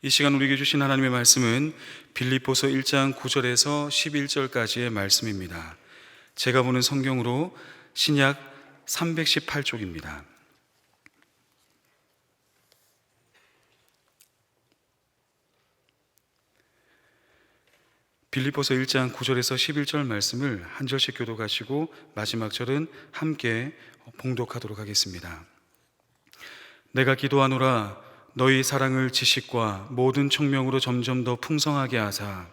이 시간 우리에게 주신 하나님의 말씀은 빌립보서 1장 9절에서 11절까지의 말씀입니다. 제가 보는 성경으로 신약 318쪽입니다. 빌립보서 1장 9절에서 11절 말씀을 한 절씩 교독하시고 마지막 절은 함께 봉독하도록 하겠습니다. 내가 기도하노라 너희 사랑을 지식과 모든 청명으로 점점 더 풍성하게 하사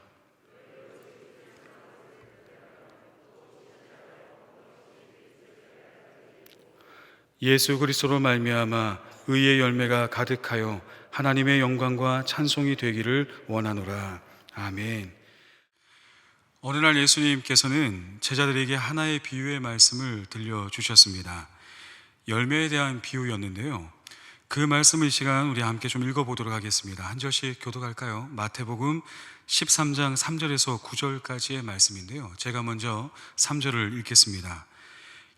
예수 그리스도로 말미암아 의의 열매가 가득하여 하나님의 영광과 찬송이 되기를 원하노라. 아멘. 어느 날 예수님께서는 제자들에게 하나의 비유의 말씀을 들려 주셨습니다. 열매에 대한 비유였는데요. 그 말씀을 이 시간 우리 함께 좀 읽어보도록 하겠습니다. 한 절씩 교독할까요? 마태복음 13장 3절에서 9절까지의 말씀인데요. 제가 먼저 3절을 읽겠습니다.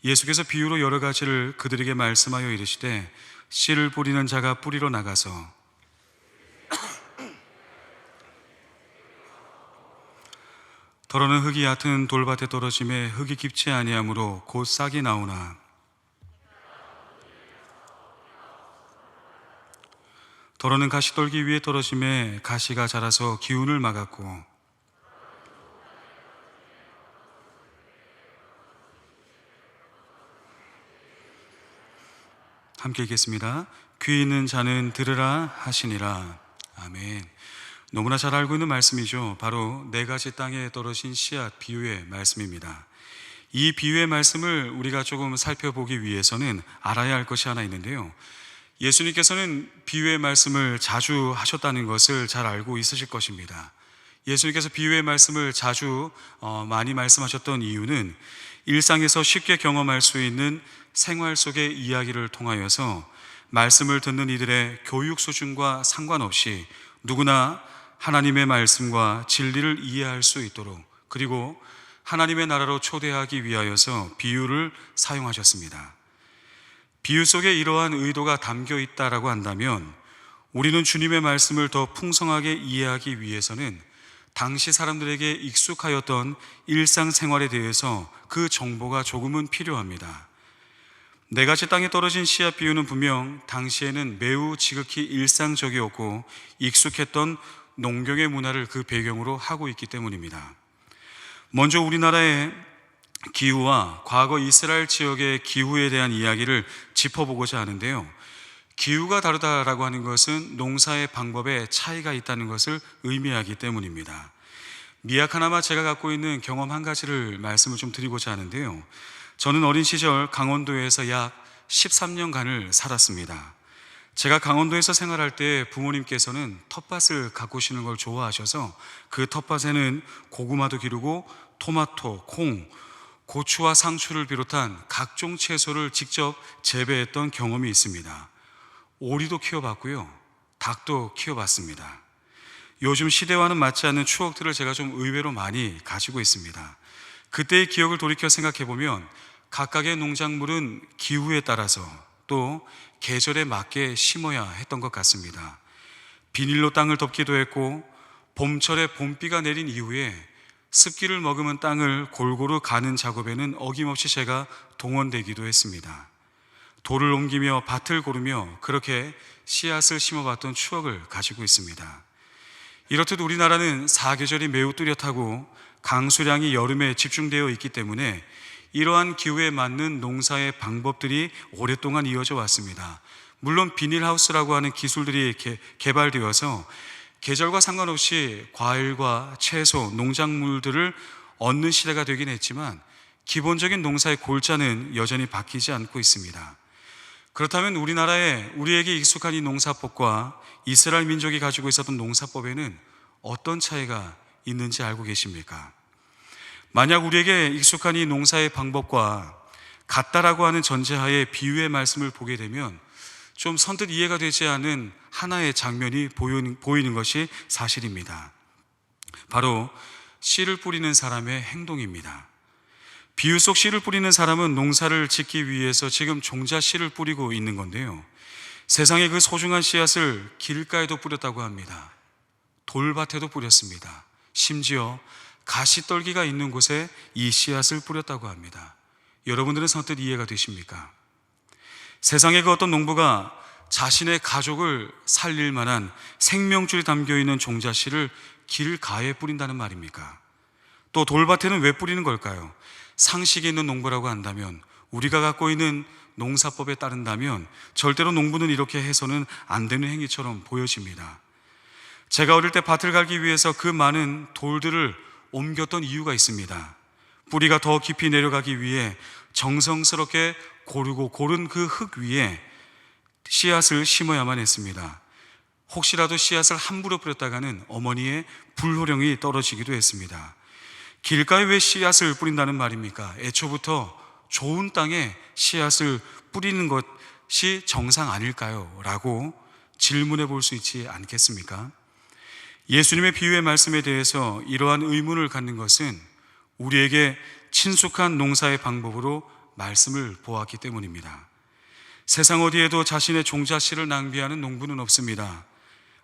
예수께서 비유로 여러 가지를 그들에게 말씀하여 이르시되 씨를 뿌리는 자가 뿌리로 나가서 더러는 흙이 얕은 돌밭에 떨어짐에 흙이 깊지 아니하므로 곧 싹이 나오나 더러는 가시떨기 위에 떨어짐에 가시가 자라서 기운을 막았고 함께 읽겠습니다. 귀 있는 자는 들으라 하시니라. 아멘. 너무나 잘 알고 있는 말씀이죠. 바로 네 가지 땅에 떨어진 씨앗 비유의 말씀입니다. 이 비유의 말씀을 우리가 조금 살펴보기 위해서는 알아야 할 것이 하나 있는데요. 예수님께서는 비유의 말씀을 자주 하셨다는 것을 잘 알고 있으실 것입니다. 예수님께서 비유의 말씀을 자주 어, 많이 말씀하셨던 이유는 일상에서 쉽게 경험할 수 있는 생활 속의 이야기를 통하여서 말씀을 듣는 이들의 교육 수준과 상관없이 누구나 하나님의 말씀과 진리를 이해할 수 있도록 그리고 하나님의 나라로 초대하기 위하여서 비유를 사용하셨습니다. 비유 속에 이러한 의도가 담겨 있다라고 한다면 우리는 주님의 말씀을 더 풍성하게 이해하기 위해서는 당시 사람들에게 익숙하였던 일상생활에 대해서 그 정보가 조금은 필요합니다. 네 가지 땅에 떨어진 씨앗 비유는 분명 당시에는 매우 지극히 일상적이었고 익숙했던 농경의 문화를 그 배경으로 하고 있기 때문입니다. 먼저 우리나라의 기후와 과거 이스라엘 지역의 기후에 대한 이야기를 짚어보고자 하는데요. 기후가 다르다라고 하는 것은 농사의 방법에 차이가 있다는 것을 의미하기 때문입니다. 미약하나마 제가 갖고 있는 경험 한 가지를 말씀을 좀 드리고자 하는데요. 저는 어린 시절 강원도에서 약 13년간을 살았습니다. 제가 강원도에서 생활할 때 부모님께서는 텃밭을 가꾸시는 걸 좋아하셔서 그 텃밭에는 고구마도 기르고 토마토, 콩, 고추와 상추를 비롯한 각종 채소를 직접 재배했던 경험이 있습니다. 오리도 키워봤고요. 닭도 키워봤습니다. 요즘 시대와는 맞지 않는 추억들을 제가 좀 의외로 많이 가지고 있습니다. 그때의 기억을 돌이켜 생각해 보면 각각의 농작물은 기후에 따라서 또 계절에 맞게 심어야 했던 것 같습니다. 비닐로 땅을 덮기도 했고 봄철에 봄비가 내린 이후에 습기를 머금은 땅을 골고루 가는 작업에는 어김없이 제가 동원되기도 했습니다. 돌을 옮기며 밭을 고르며 그렇게 씨앗을 심어봤던 추억을 가지고 있습니다. 이렇듯 우리나라는 사계절이 매우 뚜렷하고 강수량이 여름에 집중되어 있기 때문에 이러한 기후에 맞는 농사의 방법들이 오랫동안 이어져 왔습니다. 물론 비닐하우스라고 하는 기술들이 개발되어서 계절과 상관없이 과일과 채소, 농작물들을 얻는 시대가 되긴 했지만 기본적인 농사의 골자는 여전히 바뀌지 않고 있습니다. 그렇다면 우리나라에 우리에게 익숙한 이 농사법과 이스라엘 민족이 가지고 있었던 농사법에는 어떤 차이가 있는지 알고 계십니까? 만약 우리에게 익숙한 이 농사의 방법과 같다라고 하는 전제하에 비유의 말씀을 보게 되면 좀 선뜻 이해가 되지 않은 하나의 장면이 보이는, 것이 사실입니다. 바로 씨를 뿌리는 사람의 행동입니다. 비유 속 씨를 뿌리는 사람은 농사를 짓기 위해서 지금 종자 씨를 뿌리고 있는 건데요. 세상에 그 소중한 씨앗을 길가에도 뿌렸다고 합니다. 돌밭에도 뿌렸습니다. 심지어 가시떨기가 있는 곳에 이 씨앗을 뿌렸다고 합니다. 여러분들은 선뜻 이해가 되십니까? 세상에 그 어떤 농부가 자신의 가족을 살릴 만한 생명줄이 담겨 있는 종자씨를 길가에 뿌린다는 말입니까? 또 돌밭에는 왜 뿌리는 걸까요? 상식이 있는 농부라고 한다면 우리가 갖고 있는 농사법에 따른다면 절대로 농부는 이렇게 해서는 안 되는 행위처럼 보여집니다. 제가 어릴 때 밭을 갈기 위해서 그 많은 돌들을 옮겼던 이유가 있습니다. 뿌리가 더 깊이 내려가기 위해 정성스럽게 고르고 고른 그 흙 위에 씨앗을 심어야만 했습니다. 혹시라도 씨앗을 함부로 뿌렸다가는 어머니의 불호령이 떨어지기도 했습니다. 길가에 왜 씨앗을 뿌린다는 말입니까? 애초부터 좋은 땅에 씨앗을 뿌리는 것이 정상 아닐까요? 라고 질문해 볼 수 있지 않겠습니까? 예수님의 비유의 말씀에 대해서 이러한 의문을 갖는 것은 우리에게 친숙한 농사의 방법으로 말씀을 보았기 때문입니다. 세상 어디에도 자신의 종자씨를 낭비하는 농부는 없습니다.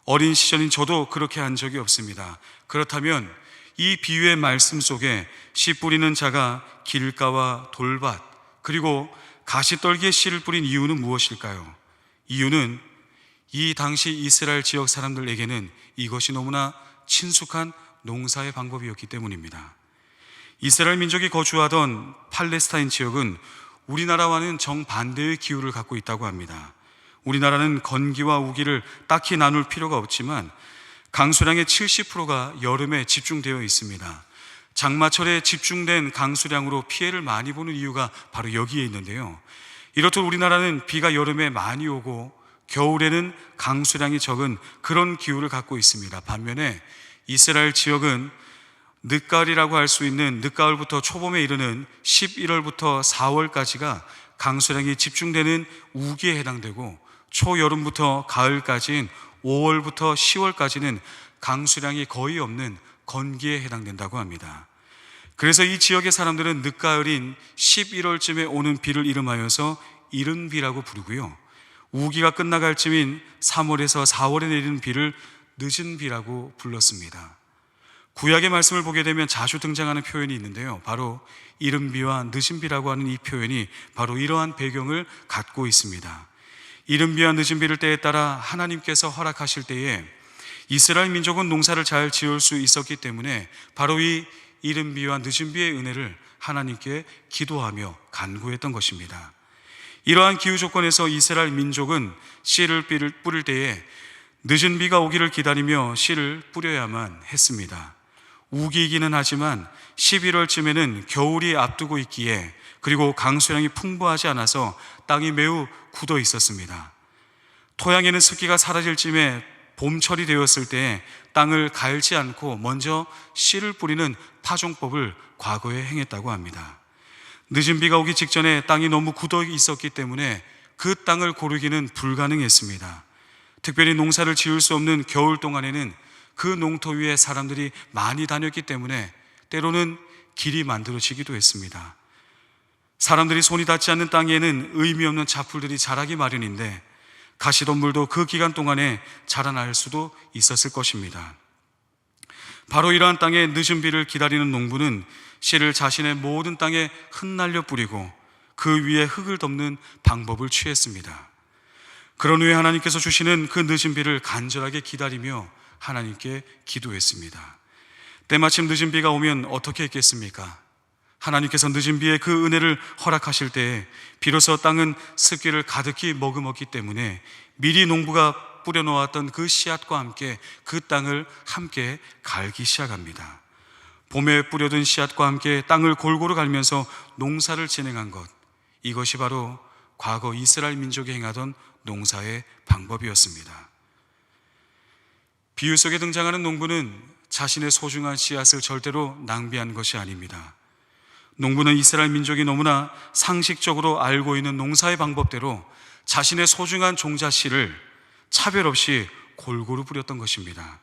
어린 시절인 저도 그렇게 한 적이 없습니다. 그렇다면 이 비유의 말씀 속에 씨 뿌리는 자가 길가와 돌밭 그리고 가시떨기에 씨를 뿌린 이유는 무엇일까요? 이유는 이 당시 이스라엘 지역 사람들에게는 이것이 너무나 친숙한 농사의 방법이었기 때문입니다. 이스라엘 민족이 거주하던 팔레스타인 지역은 우리나라와는 정반대의 기후를 갖고 있다고 합니다. 우리나라는 건기와 우기를 딱히 나눌 필요가 없지만 강수량의 70%가 여름에 집중되어 있습니다. 장마철에 집중된 강수량으로 피해를 많이 보는 이유가 바로 여기에 있는데요. 이렇듯 우리나라는 비가 여름에 많이 오고 겨울에는 강수량이 적은 그런 기후를 갖고 있습니다. 반면에 이스라엘 지역은 늦가을이라고 할 수 있는 늦가을부터 초봄에 이르는 11월부터 4월까지가 강수량이 집중되는 우기에 해당되고 초여름부터 가을까지인 5월부터 10월까지는 강수량이 거의 없는 건기에 해당된다고 합니다. 그래서 이 지역의 사람들은 늦가을인 11월쯤에 오는 비를 이름하여서 이른 비라고 부르고요. 우기가 끝나갈 쯤인 3월에서 4월에 내리는 비를 늦은 비라고 불렀습니다. 구약의 말씀을 보게 되면 자주 등장하는 표현이 있는데요. 바로 이른 비와 늦은 비라고 하는 이 표현이 바로 이러한 배경을 갖고 있습니다. 이른 비와 늦은 비를 때에 따라 하나님께서 허락하실 때에 이스라엘 민족은 농사를 잘 지을 수 있었기 때문에 바로 이 이른 비와 늦은 비의 은혜를 하나님께 기도하며 간구했던 것입니다. 이러한 기후 조건에서 이스라엘 민족은 씨를 뿌릴 때에 늦은 비가 오기를 기다리며 씨를 뿌려야만 했습니다. 우기이기는 하지만 11월쯤에는 겨울이 앞두고 있기에 그리고 강수량이 풍부하지 않아서 땅이 매우 굳어 있었습니다. 토양에는 습기가 사라질 쯤에 봄철이 되었을 때 땅을 갈지 않고 먼저 씨를 뿌리는 파종법을 과거에 행했다고 합니다. 늦은 비가 오기 직전에 땅이 너무 굳어 있었기 때문에 그 땅을 고르기는 불가능했습니다. 특별히 농사를 지을 수 없는 겨울 동안에는 그 농토 위에 사람들이 많이 다녔기 때문에 때로는 길이 만들어지기도 했습니다. 사람들이 손이 닿지 않는 땅에는 의미 없는 잡풀들이 자라기 마련인데 가시덤불도 그 기간 동안에 자라날 수도 있었을 것입니다. 바로 이러한 땅에 늦은 비를 기다리는 농부는 씨를 자신의 모든 땅에 흩날려 뿌리고 그 위에 흙을 덮는 방법을 취했습니다. 그런 후에 하나님께서 주시는 그 늦은 비를 간절하게 기다리며 하나님께 기도했습니다. 때마침 늦은 비가 오면 어떻게 했겠습니까? 하나님께서 늦은 비에 그 은혜를 허락하실 때에 비로소 땅은 습기를 가득히 머금었기 때문에 미리 농부가 뿌려놓았던 그 씨앗과 함께 그 땅을 함께 갈기 시작합니다. 봄에 뿌려둔 씨앗과 함께 땅을 골고루 갈면서 농사를 진행한 것. 이것이 바로 과거 이스라엘 민족이 행하던 농사의 방법이었습니다. 비유 속에 등장하는 농부는 자신의 소중한 씨앗을 절대로 낭비한 것이 아닙니다. 농부는 이스라엘 민족이 너무나 상식적으로 알고 있는 농사의 방법대로 자신의 소중한 종자 씨를 차별 없이 골고루 뿌렸던 것입니다.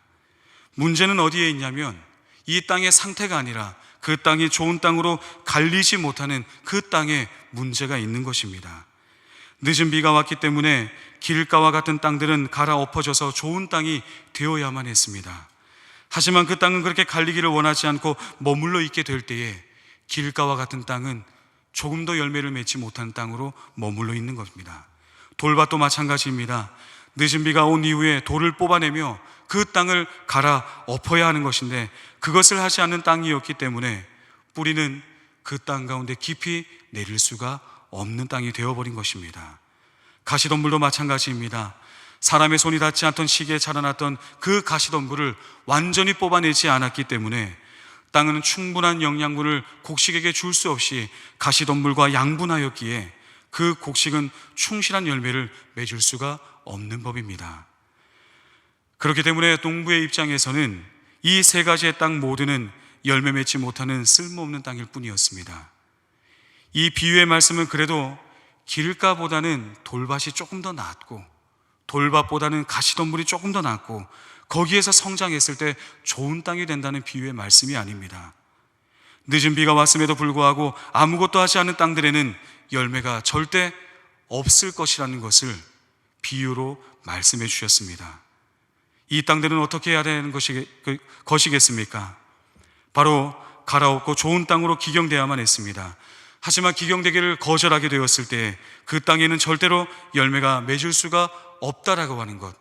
문제는 어디에 있냐면 이 땅의 상태가 아니라 그 땅이 좋은 땅으로 갈리지 못하는 그 땅에 문제가 있는 것입니다. 늦은 비가 왔기 때문에 길가와 같은 땅들은 갈아 엎어져서 좋은 땅이 되어야만 했습니다. 하지만 그 땅은 그렇게 갈리기를 원하지 않고 머물러 있게 될 때에 길가와 같은 땅은 조금 더 열매를 맺지 못한 땅으로 머물러 있는 겁니다. 돌밭도 마찬가지입니다. 늦은 비가 온 이후에 돌을 뽑아내며 그 땅을 갈아 엎어야 하는 것인데 그것을 하지 않는 땅이었기 때문에 뿌리는 그 땅 가운데 깊이 내릴 수가 없는 땅이 되어버린 것입니다. 가시덤불도 마찬가지입니다. 사람의 손이 닿지 않던 시기에 자라났던 그 가시덤불을 완전히 뽑아내지 않았기 때문에 땅은 충분한 영양분을 곡식에게 줄 수 없이 가시덤불과 양분하였기에 그 곡식은 충실한 열매를 맺을 수가 없는 법입니다. 그렇기 때문에 농부의 입장에서는 이 세 가지의 땅 모두는 열매 맺지 못하는 쓸모없는 땅일 뿐이었습니다. 이 비유의 말씀은 그래도 길가보다는 돌밭이 조금 더 낫고 돌밭보다는 가시덤불이 조금 더 낫고 거기에서 성장했을 때 좋은 땅이 된다는 비유의 말씀이 아닙니다. 늦은 비가 왔음에도 불구하고 아무것도 하지 않은 땅들에는 열매가 절대 없을 것이라는 것을 비유로 말씀해 주셨습니다. 이 땅들은 어떻게 해야 되는 것이, 그, 것이겠습니까? 바로 갈아엎고 좋은 땅으로 기경되어야만 했습니다. 하지만 기경되기를 거절하게 되었을 때 그 땅에는 절대로 열매가 맺을 수가 없다라고 하는 것.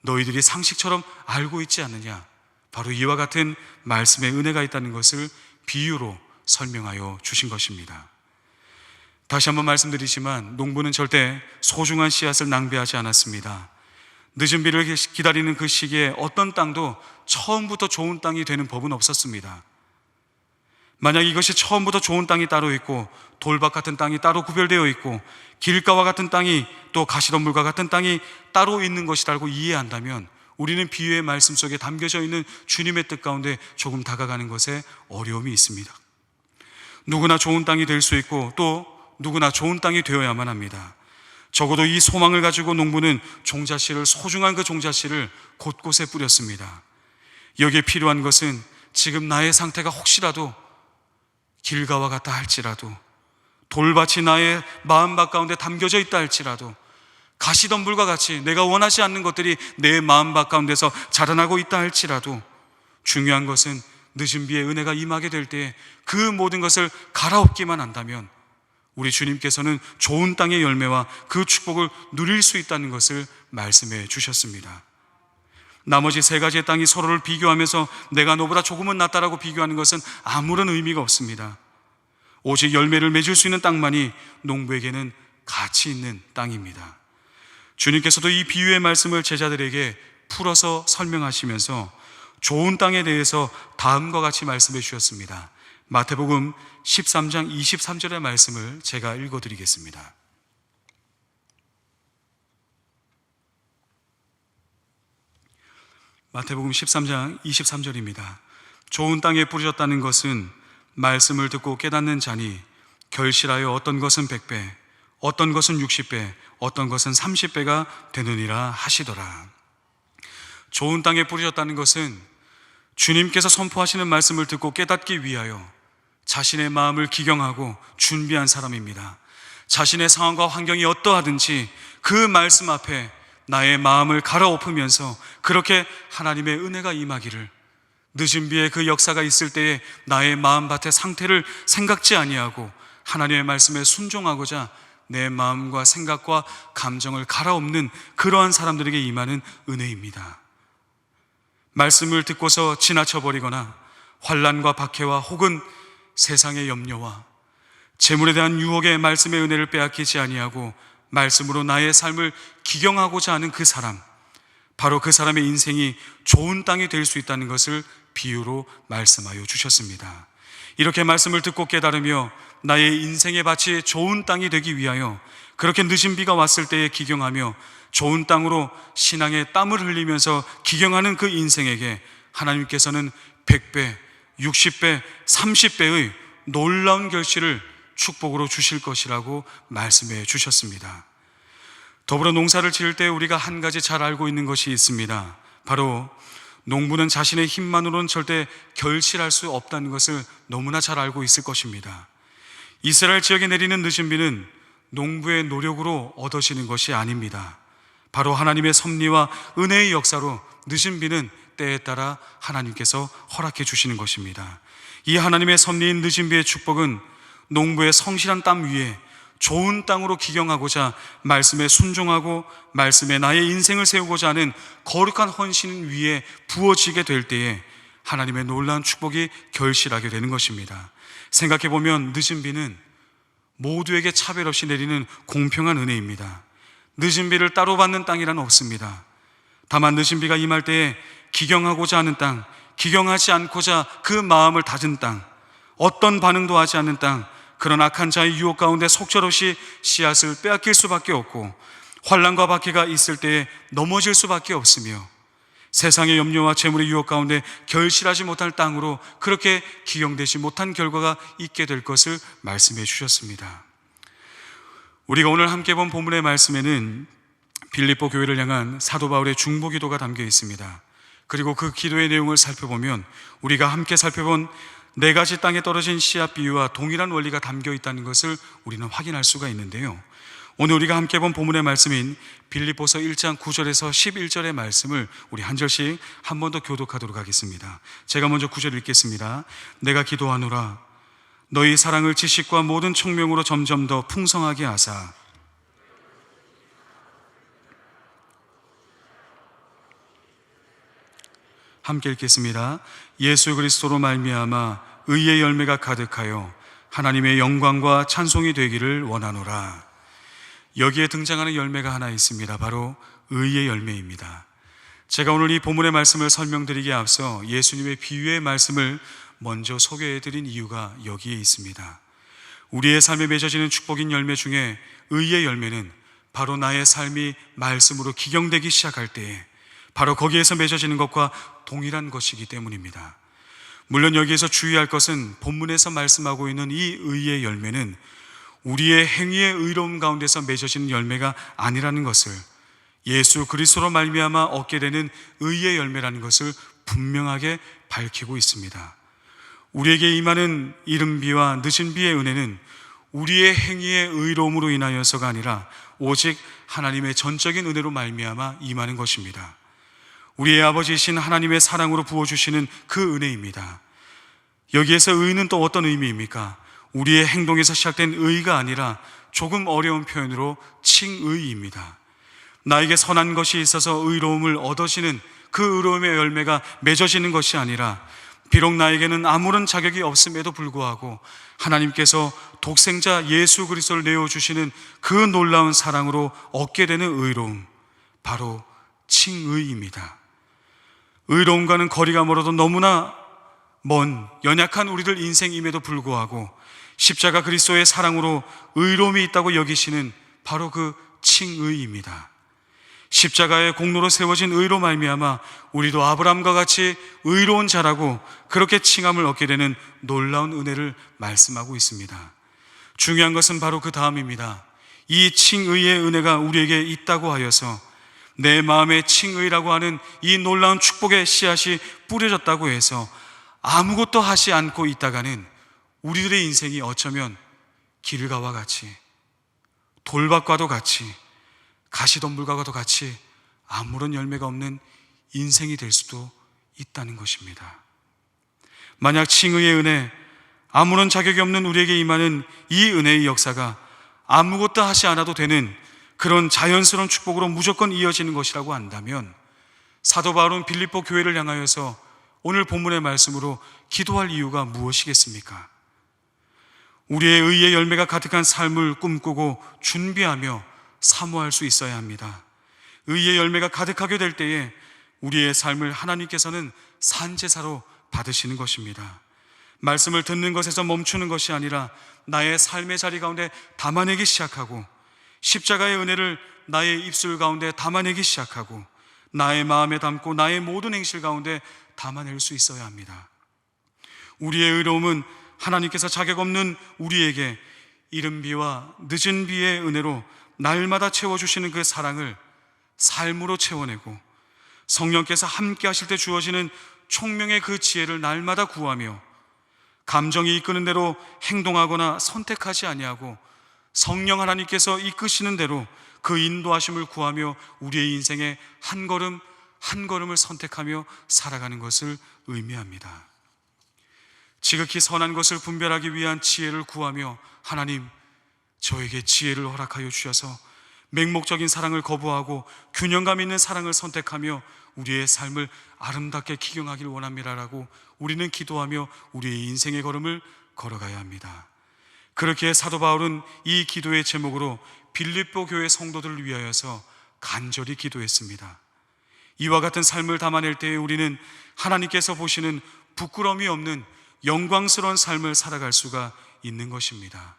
너희들이 상식처럼 알고 있지 않느냐? 바로 이와 같은 말씀의 은혜가 있다는 것을 비유로 설명하여 주신 것입니다. 다시 한번 말씀드리지만 농부는 절대 소중한 씨앗을 낭비하지 않았습니다. 늦은 비를 기다리는 그 시기에 어떤 땅도 처음부터 좋은 땅이 되는 법은 없었습니다. 만약 이것이 처음부터 좋은 땅이 따로 있고 돌밭 같은 땅이 따로 구별되어 있고 길가와 같은 땅이 또 가시덤불과 같은 땅이 따로 있는 것이라고 이해한다면 우리는 비유의 말씀 속에 담겨져 있는 주님의 뜻 가운데 조금 다가가는 것에 어려움이 있습니다. 누구나 좋은 땅이 될 수 있고 또 누구나 좋은 땅이 되어야만 합니다. 적어도 이 소망을 가지고 농부는 종자씨를 소중한 그 종자씨를 곳곳에 뿌렸습니다. 여기에 필요한 것은 지금 나의 상태가 혹시라도 길가와 같다 할지라도 돌밭이 나의 마음밭 가운데 담겨져 있다 할지라도 가시덤불과 같이 내가 원하지 않는 것들이 내 마음밭 가운데서 자라나고 있다 할지라도 중요한 것은 늦은 비에 은혜가 임하게 될 때에 그 모든 것을 갈아엎기만 한다면 우리 주님께서는 좋은 땅의 열매와 그 축복을 누릴 수 있다는 것을 말씀해 주셨습니다. 나머지 세 가지의 땅이 서로를 비교하면서 내가 너보다 조금은 낫다라고 비교하는 것은 아무런 의미가 없습니다. 오직 열매를 맺을 수 있는 땅만이 농부에게는 가치 있는 땅입니다. 주님께서도 이 비유의 말씀을 제자들에게 풀어서 설명하시면서 좋은 땅에 대해서 다음과 같이 말씀해 주셨습니다. 마태복음 13장 23절의 말씀을 제가 읽어 드리겠습니다. 마태복음 13장 23절입니다. 좋은 땅에 뿌려졌다는 것은 말씀을 듣고 깨닫는 자니 결실하여 어떤 것은 100배, 어떤 것은 60배, 어떤 것은 30배가 되느니라 하시더라. 좋은 땅에 뿌려졌다는 것은 주님께서 선포하시는 말씀을 듣고 깨닫기 위하여 자신의 마음을 기경하고 준비한 사람입니다. 자신의 상황과 환경이 어떠하든지 그 말씀 앞에 나의 마음을 갈아엎으면서 그렇게 하나님의 은혜가 임하기를 늦은 비에 그 역사가 있을 때에 나의 마음밭의 상태를 생각지 아니하고 하나님의 말씀에 순종하고자 내 마음과 생각과 감정을 갈아엎는 그러한 사람들에게 임하는 은혜입니다. 말씀을 듣고서 지나쳐 버리거나 환란과 박해와 혹은 세상의 염려와 재물에 대한 유혹의 말씀의 은혜를 빼앗기지 아니하고 말씀으로 나의 삶을 기경하고자 하는 그 사람 바로 그 사람의 인생이 좋은 땅이 될 수 있다는 것을 비유로 말씀하여 주셨습니다. 이렇게 말씀을 듣고 깨달으며 나의 인생의 밭이 좋은 땅이 되기 위하여 그렇게 늦은 비가 왔을 때에 기경하며 좋은 땅으로 신앙의 땀을 흘리면서 기경하는 그 인생에게 하나님께서는 100배, 60배, 30배의 놀라운 결실을 축복으로 주실 것이라고 말씀해 주셨습니다. 더불어 농사를 지을 때 우리가 한 가지 잘 알고 있는 것이 있습니다. 바로 농부는 자신의 힘만으로는 절대 결실할 수 없다는 것을 너무나 잘 알고 있을 것입니다. 이스라엘 지역에 내리는 늦은 비는 농부의 노력으로 얻어지는 것이 아닙니다. 바로 하나님의 섭리와 은혜의 역사로 늦은 비는 때에 따라 하나님께서 허락해 주시는 것입니다. 이 하나님의 섭리인 늦은 비의 축복은 농부의 성실한 땀 위에 좋은 땅으로 기경하고자 말씀에 순종하고 말씀에 나의 인생을 세우고자 하는 거룩한 헌신 위에 부어지게 될 때에 하나님의 놀라운 축복이 결실하게 되는 것입니다. 생각해 보면 늦은 비는 모두에게 차별 없이 내리는 공평한 은혜입니다. 늦은 비를 따로 받는 땅이란 없습니다. 다만 늦은 비가 임할 때에 기경하고자 하는 땅, 기경하지 않고자 그 마음을 다진 땅, 어떤 반응도 하지 않는 땅, 그런 악한 자의 유혹 가운데 속절없이 씨앗을 빼앗길 수밖에 없고 환란과 박해가 있을 때에 넘어질 수밖에 없으며 세상의 염려와 재물의 유혹 가운데 결실하지 못할 땅으로 그렇게 기용되지 못한 결과가 있게 될 것을 말씀해 주셨습니다. 우리가 오늘 함께 본 본문의 말씀에는 빌립보 교회를 향한 사도 바울의 중보 기도가 담겨 있습니다. 그리고 그 기도의 내용을 살펴보면 우리가 함께 살펴본 네 가지 땅에 떨어진 씨앗 비유와 동일한 원리가 담겨 있다는 것을 우리는 확인할 수가 있는데요. 오늘 우리가 함께 본 본문의 말씀인 빌립보서 1장 9절에서 11절의 말씀을 우리 한 절씩 한 번 더 교독하도록 하겠습니다. 제가 먼저 9절 읽겠습니다. 내가 기도하노라 너희 사랑을 지식과 모든 청명으로 점점 더 풍성하게 하사 함께 읽겠습니다. 예수 그리스도로 말미암아 의의 열매가 가득하여 하나님의 영광과 찬송이 되기를 원하노라. 여기에 등장하는 열매가 하나 있습니다. 바로 의의 열매입니다. 제가 오늘 이 본문의 말씀을 설명드리기에 앞서 예수님의 비유의 말씀을 먼저 소개해 드린 이유가 여기에 있습니다. 우리의 삶에 맺어지는 축복인 열매 중에 의의 열매는 바로 나의 삶이 말씀으로 기경되기 시작할 때에 바로 거기에서 맺어지는 것과 동일한 것이기 때문입니다. 물론 여기에서 주의할 것은 본문에서 말씀하고 있는 이 의의 열매는 우리의 행위의 의로움 가운데서 맺어지는 열매가 아니라는 것을 예수 그리스도로 말미암아 얻게 되는 의의 열매라는 것을 분명하게 밝히고 있습니다. 우리에게 임하는 이른 비와 늦은 비의 은혜는 우리의 행위의 의로움으로 인하여서가 아니라 오직 하나님의 전적인 은혜로 말미암아 임하는 것입니다. 우리의 아버지이신 하나님의 사랑으로 부어주시는 그 은혜입니다. 여기에서 의는 또 어떤 의미입니까? 우리의 행동에서 시작된 의가 아니라 조금 어려운 표현으로 칭의입니다. 나에게 선한 것이 있어서 의로움을 얻어지는 그 의로움의 열매가 맺어지는 것이 아니라 비록 나에게는 아무런 자격이 없음에도 불구하고 하나님께서 독생자 예수 그리스도를 내어 주시는 그 놀라운 사랑으로 얻게 되는 의로움 바로 칭의입니다. 의로움과는 거리가 멀어도 너무나 먼 연약한 우리들 인생임에도 불구하고 십자가 그리스도의 사랑으로 의로움이 있다고 여기시는 바로 그 칭의입니다. 십자가의 공로로 세워진 의로 말미암아 우리도 아브라함과 같이 의로운 자라고 그렇게 칭함을 얻게 되는 놀라운 은혜를 말씀하고 있습니다. 중요한 것은 바로 그 다음입니다. 이 칭의의 은혜가 우리에게 있다고 하여서 내 마음에 칭의라고 하는 이 놀라운 축복의 씨앗이 뿌려졌다고 해서 아무것도 하지 않고 있다가는 우리들의 인생이 어쩌면 길가와 같이 돌밭과도 같이 가시덤불과도 같이 아무런 열매가 없는 인생이 될 수도 있다는 것입니다. 만약 칭의의 은혜, 아무런 자격이 없는 우리에게 임하는 이 은혜의 역사가 아무것도 하지 않아도 되는 그런 자연스러운 축복으로 무조건 이어지는 것이라고 한다면 사도 바울은 빌립보 교회를 향하여서 오늘 본문의 말씀으로 기도할 이유가 무엇이겠습니까? 우리의 의의 열매가 가득한 삶을 꿈꾸고 준비하며 사모할 수 있어야 합니다. 의의 열매가 가득하게 될 때에 우리의 삶을 하나님께서는 산제사로 받으시는 것입니다. 말씀을 듣는 것에서 멈추는 것이 아니라 나의 삶의 자리 가운데 담아내기 시작하고 십자가의 은혜를 나의 입술 가운데 담아내기 시작하고 나의 마음에 담고 나의 모든 행실 가운데 담아낼 수 있어야 합니다. 우리의 의로움은 하나님께서 자격 없는 우리에게 이른 비와 늦은 비의 은혜로 날마다 채워주시는 그 사랑을 삶으로 채워내고 성령께서 함께 하실 때 주어지는 총명의 그 지혜를 날마다 구하며 감정이 이끄는 대로 행동하거나 선택하지 아니하고 성령 하나님께서 이끄시는 대로 그 인도하심을 구하며 우리의 인생에 한 걸음 한 걸음을 선택하며 살아가는 것을 의미합니다. 지극히 선한 것을 분별하기 위한 지혜를 구하며 하나님 저에게 지혜를 허락하여 주셔서 맹목적인 사랑을 거부하고 균형감 있는 사랑을 선택하며 우리의 삶을 아름답게 기경하길 원합니다라고 우리는 기도하며 우리의 인생의 걸음을 걸어가야 합니다. 그렇게 사도 바울은 이 기도의 제목으로 빌립보 교회 성도들을 위하여서 간절히 기도했습니다. 이와 같은 삶을 담아낼 때에 우리는 하나님께서 보시는 부끄러움이 없는 영광스러운 삶을 살아갈 수가 있는 것입니다.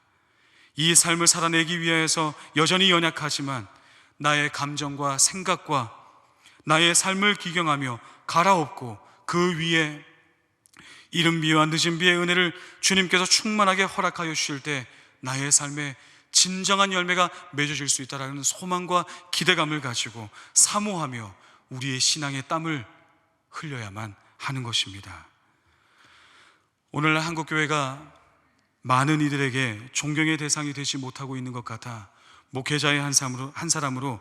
이 삶을 살아내기 위해서 여전히 연약하지만 나의 감정과 생각과 나의 삶을 기경하며 갈아엎고 그 위에 이른 비와 늦은 비의 은혜를 주님께서 충만하게 허락하여 주실 때 나의 삶에 진정한 열매가 맺어질 수 있다라는 소망과 기대감을 가지고 사모하며 우리의 신앙의 땀을 흘려야만 하는 것입니다. 오늘 한국 교회가 많은 이들에게 존경의 대상이 되지 못하고 있는 것 같아 목회자의 한 사람으로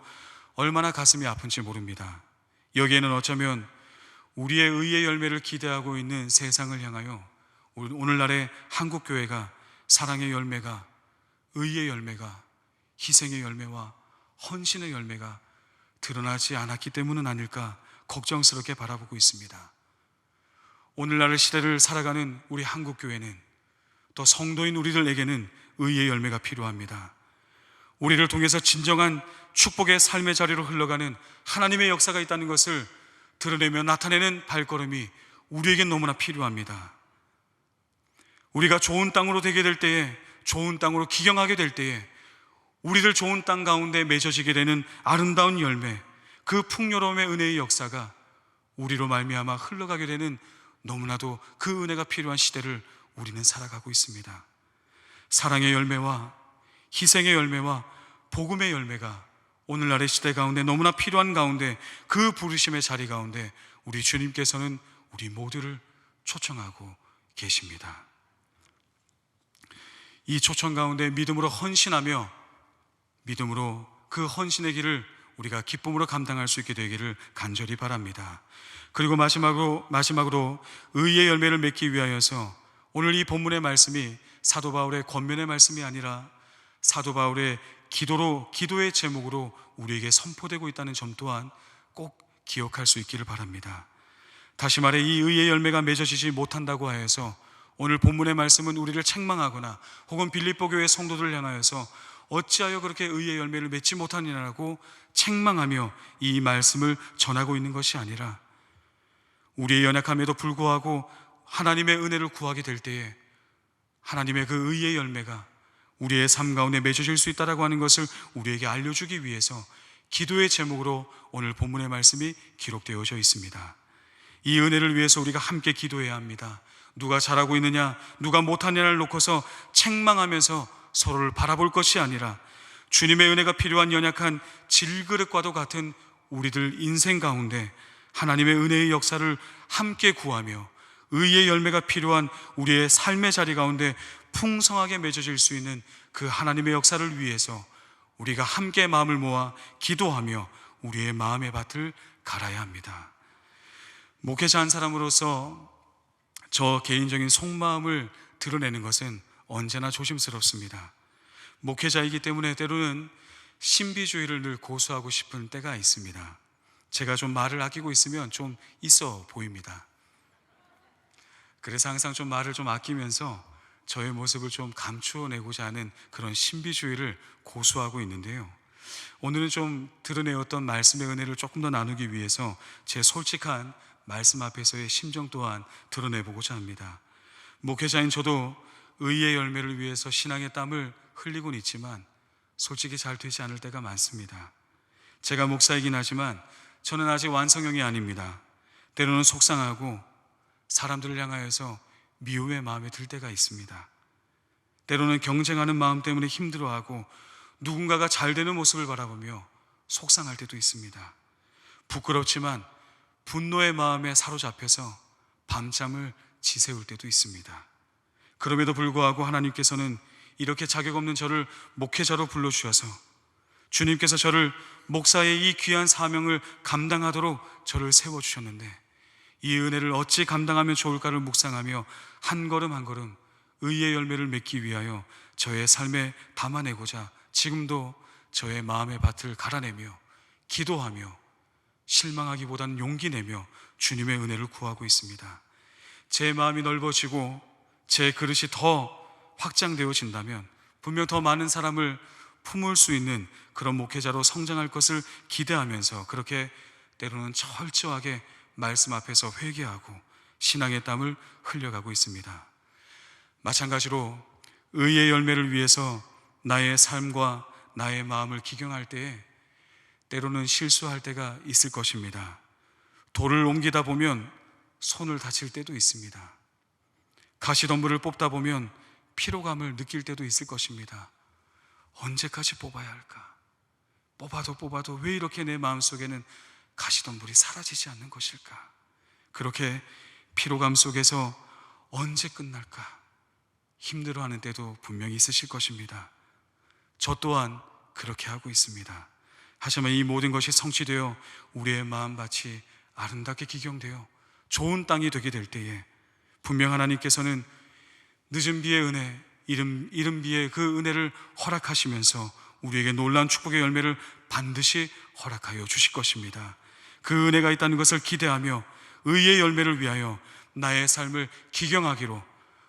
얼마나 가슴이 아픈지 모릅니다. 여기에는 어쩌면 우리의 의의 열매를 기대하고 있는 세상을 향하여 오늘날의 한국 교회가 사랑의 열매가 의의 열매가 희생의 열매와 헌신의 열매가 드러나지 않았기 때문은 아닐까 걱정스럽게 바라보고 있습니다. 오늘날 시대를 살아가는 우리 한국 교회는 또 성도인 우리들에게는 의의 열매가 필요합니다. 우리를 통해서 진정한 축복의 삶의 자리로 흘러가는 하나님의 역사가 있다는 것을 드러내며 나타내는 발걸음이 우리에게 너무나 필요합니다. 우리가 좋은 땅으로 되게 될 때에 좋은 땅으로 기경하게 될 때에 우리들 좋은 땅 가운데 맺어지게 되는 아름다운 열매 그 풍요로움의 은혜의 역사가 우리로 말미암아 흘러가게 되는 너무나도 그 은혜가 필요한 시대를 우리는 살아가고 있습니다. 사랑의 열매와 희생의 열매와 복음의 열매가 오늘날의 시대 가운데 너무나 필요한 가운데 그 부르심의 자리 가운데 우리 주님께서는 우리 모두를 초청하고 계십니다. 이 초청 가운데 믿음으로 헌신하며 믿음으로 그 헌신의 길을 우리가 기쁨으로 감당할 수 있게 되기를 간절히 바랍니다. 그리고 마지막으로 마지막으로 의의 열매를 맺기 위하여서 오늘 이 본문의 말씀이 사도 바울의 권면의 말씀이 아니라 사도 바울의 기도로 기도의 제목으로 우리에게 선포되고 있다는 점 또한 꼭 기억할 수 있기를 바랍니다. 다시 말해 이 의의 열매가 맺어지지 못한다고 하여서 오늘 본문의 말씀은 우리를 책망하거나 혹은 빌립보 교회 성도들을 향하여서 어찌하여 그렇게 의의 열매를 맺지 못하느냐고 책망하며 이 말씀을 전하고 있는 것이 아니라 우리의 연약함에도 불구하고 하나님의 은혜를 구하게 될 때에 하나님의 그 의의 열매가 우리의 삶 가운데 맺어질 수 있다라고 하는 것을 우리에게 알려주기 위해서 기도의 제목으로 오늘 본문의 말씀이 기록되어져 있습니다. 이 은혜를 위해서 우리가 함께 기도해야 합니다. 누가 잘하고 있느냐, 누가 못하느냐를 놓고서 책망하면서 서로를 바라볼 것이 아니라 주님의 은혜가 필요한 연약한 질그릇과도 같은 우리들 인생 가운데 하나님의 은혜의 역사를 함께 구하며 의의 열매가 필요한 우리의 삶의 자리 가운데 풍성하게 맺어질 수 있는 그 하나님의 역사를 위해서 우리가 함께 마음을 모아 기도하며 우리의 마음의 밭을 갈아야 합니다. 목회자 한 사람으로서 저 개인적인 속마음을 드러내는 것은 언제나 조심스럽습니다. 목회자이기 때문에 때로는 신비주의를 늘 고수하고 싶은 때가 있습니다. 제가 좀 말을 아끼고 있으면 좀 있어 보입니다. 그래서 항상 좀 말을 좀 아끼면서 저의 모습을 좀 감추어내고자 하는 그런 신비주의를 고수하고 있는데요. 오늘은 좀 드러내었던 말씀의 은혜를 조금 더 나누기 위해서 제 솔직한 말씀 앞에서의 심정 또한 드러내보고자 합니다. 목회자인 저도 의의 열매를 위해서 신앙의 땀을 흘리곤 있지만 솔직히 잘 되지 않을 때가 많습니다. 제가 목사이긴 하지만 저는 아직 완성형이 아닙니다. 때로는 속상하고 사람들을 향하여서 미움의 마음에 들 때가 있습니다. 때로는 경쟁하는 마음 때문에 힘들어하고 누군가가 잘 되는 모습을 바라보며 속상할 때도 있습니다. 부끄럽지만 분노의 마음에 사로잡혀서 밤잠을 지새울 때도 있습니다. 그럼에도 불구하고 하나님께서는 이렇게 자격 없는 저를 목회자로 불러주셔서 주님께서 저를 목사의 이 귀한 사명을 감당하도록 저를 세워주셨는데 이 은혜를 어찌 감당하면 좋을까를 묵상하며 한 걸음 한 걸음 의의 열매를 맺기 위하여 저의 삶에 담아내고자 지금도 저의 마음의 밭을 갈아내며 기도하며 실망하기보다는 용기 내며 주님의 은혜를 구하고 있습니다. 제 마음이 넓어지고 제 그릇이 더 확장되어진다면 분명 더 많은 사람을 품을 수 있는 그런 목회자로 성장할 것을 기대하면서 그렇게 때로는 철저하게 말씀 앞에서 회개하고 신앙의 땀을 흘려가고 있습니다. 마찬가지로 의의 열매를 위해서 나의 삶과 나의 마음을 기경할 때에 때로는 실수할 때가 있을 것입니다. 돌을 옮기다 보면 손을 다칠 때도 있습니다. 가시덤불을 뽑다 보면 피로감을 느낄 때도 있을 것입니다. 언제까지 뽑아야 할까? 뽑아도 뽑아도 왜 이렇게 내 마음속에는 가시덤불이 사라지지 않는 것일까? 그렇게 피로감 속에서 언제 끝날까? 힘들어하는 때도 분명히 있으실 것입니다. 저 또한 그렇게 하고 있습니다. 하지만 이 모든 것이 성취되어 우리의 마음밭이 아름답게 기경되어 좋은 땅이 되게 될 때에 분명 하나님께서는 늦은 비의 은혜, 이른, 이른 비의 그 은혜를 허락하시면서 우리에게 놀라운 축복의 열매를 반드시 허락하여 주실 것입니다. 그 은혜가 있다는 것을 기대하며 의의 열매를 위하여 나의 삶을 기경하기로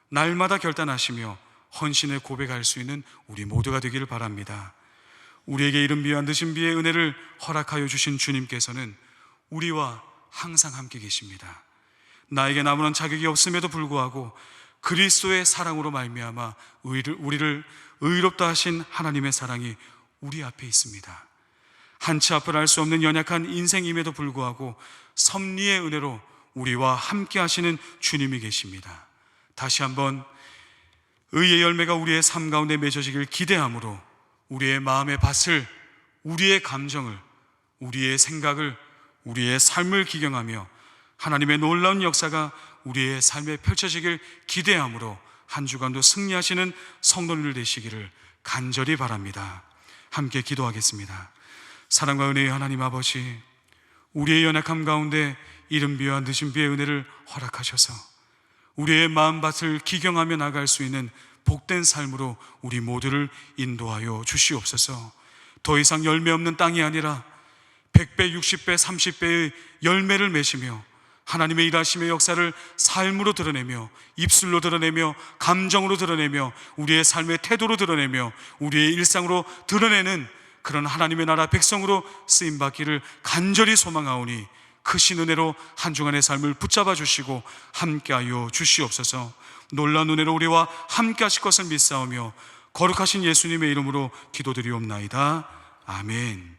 날마다 결단하시며 헌신의 고백할 수 있는 우리 모두가 되기를 바랍니다. 우리에게 이른 비와 늦은 비의 은혜를 허락하여 주신 주님께서는 우리와 항상 함께 계십니다. 나에게 아무런 자격이 없음에도 불구하고 그리스도의 사랑으로 말미암아 우리를 의롭다 하신 하나님의 사랑이 우리 앞에 있습니다. 한치 앞을 알 수 없는 연약한 인생임에도 불구하고 섭리의 은혜로 우리와 함께 하시는 주님이 계십니다. 다시 한번 의의 열매가 우리의 삶 가운데 맺어지길 기대함으로 우리의 마음의 밭을, 우리의 감정을, 우리의 생각을, 우리의 삶을 기경하며 하나님의 놀라운 역사가 우리의 삶에 펼쳐지길 기대함으로 한 주간도 승리하시는 성도님들 되시기를 간절히 바랍니다. 함께 기도하겠습니다. 사랑과 은혜의 하나님 아버지, 우리의 연약함 가운데 이른 비와 늦은 비의 은혜를 허락하셔서 우리의 마음밭을 기경하며 나갈 수 있는 복된 삶으로 우리 모두를 인도하여 주시옵소서. 더 이상 열매 없는 땅이 아니라 100배, 60배, 30배의 열매를 맺으며 하나님의 일하심의 역사를 삶으로 드러내며 입술로 드러내며 감정으로 드러내며 우리의 삶의 태도로 드러내며 우리의 일상으로 드러내는 그런 하나님의 나라 백성으로 쓰임 받기를 간절히 소망하오니 크신 은혜로 한 주간의 삶을 붙잡아 주시고 함께하여 주시옵소서. 놀라운 은혜로 우리와 함께 하실 것을 믿사오며 거룩하신 예수님의 이름으로 기도드리옵나이다. 아멘.